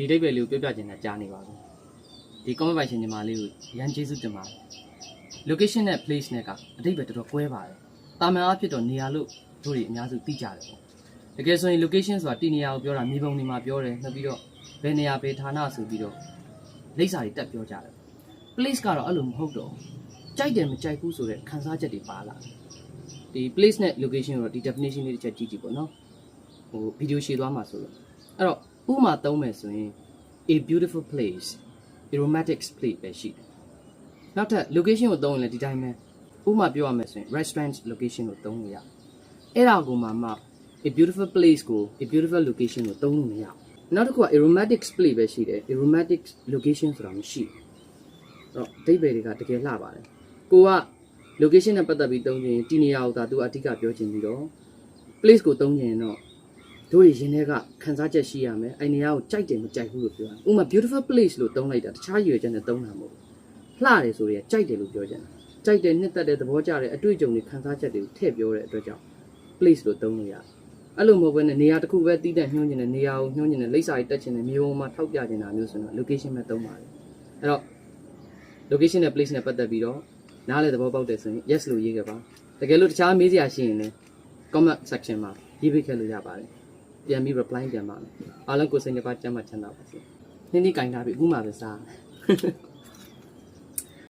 ဒီအဓိပ္ပာယ်လေးကိုပြောပြချင်တာကြားနေပါဘူးဒီ comment ပိုင်ရှင်ညီမလေးကိုရန်ကျေးဇူးတင်ပါတယ် location နဲ့ place နဲ့ကအဓိပ္ပာယ်တော်တော်ကွဲပါတယ်တာမန်အားဖြင့်တော့နေရာလို့တို့တွေအများစုသိကြတယ်ပေါ့တကယ်ဆိုရင် location ဆိုတာတည်နေရာကိုပြောတာမြေပုံနေမှာပြောတယ်နောက်ပြီးတော့ဘယ်နေရာဘယ်ဌာနဆိုပြီးတော့လိပ်စာတွေတက်ပြောကြတယ် place ကတော့အဲ့လိုမဟုတ်တော့ဘူးကြိုက်တယ်မကြိုက်ဘူးဆိုတဲ့ခန်းစားချက်တွေပါလာတယ်ဒီ place နဲ့ location ကိုတော့ဒီ definition လေးတစ်ချက်ကြည့်ကြည့်ပေါ့နော်ဟို video ရှည်သွားမှာဆိုလို့အဲ့တော့ ဥပမာသုံးမယ်ဆိုရင် a beautiful place a romantic place ပဲရှိတယ်နောက်ထပ် location ကိုသုံးရင်လည်းဒီတိုင်းပဲဥပမာပြောရမယ်ဆိုရင် restaurant location ကိုသုံးလို့ရတယ်အဲ့ဒါကိုမှမှ a beautiful place ကို a beautiful location ကိုသုံးလို့မရဘူးနောက်တစ်ခုက a romantic place ပဲရှိတယ် a romantic location ဆိုတာမရှိဘူးအဲ့တော့အဓိပ္ပာယ်တွေကတကယ်လှပါတယ်ကိုက location နဲ့ပတ်သက်ပြီးသုံးခြင်းဒီနေရာကိုဒါသူအဓိကပြောချင်ပြီးတော့ place ကိုသုံးခြင်းတော့ တို့ရရင်တွေကခန်းစားချက်ရှိရမယ်အဲ့နေရာကိုကြိုက်တယ်မကြိုက်ဘူးလို့ပြောတာဥပမာ beautiful place လို့သုံးလိုက်တာတခြားရည်ရွယ်ချက်နဲ့သုံးတာမဟုတ်ဘူးလှတယ်ဆိုရင်ကြိုက်တယ်လို့ပြောချင်တာကြိုက်တယ်နှစ်သက်တယ်သဘောကျတယ်အတွေ့အကြုံတွေခန်းစားချက်တွေကိုထည့်ပြောတဲ့အတွက်ကြောင့် place လို့သုံးလို့ရတယ်အဲ့လိုမဟုတ်ဘဲနဲ့နေရာတစ်ခုပဲတီးတဲ့ညှိုးညင်တဲ့နေရာကိုညှိုးညင်တဲ့လိပ်စာတွေတက်ချင်တဲ့မျိုးပေါ်မှာထောက်ပြချင်တာမျိုးဆိုရင်တော့ location ပဲသုံးပါတယ်အဲ့တော့ location နဲ့ place နဲ့ပတ်သက်ပြီးတော့နားလေသဘောပေါက်တယ်ဆိုရင် yes လို့ရေးခဲ့ပါတကယ်လို့တခြားမေးစရာရှိရင်လည်း comment section မှာရေးပေးခဲ့လို့ရပါတယ် ပြန်ပြီး reply ပြန်ပါမယ်အားလုံးကိုယ်စိတ်နှစ်ပါးကျမ်းမှချမ်းသာပါစေနေ့နေ့ကင်ထားပြီအခုမှပဲစား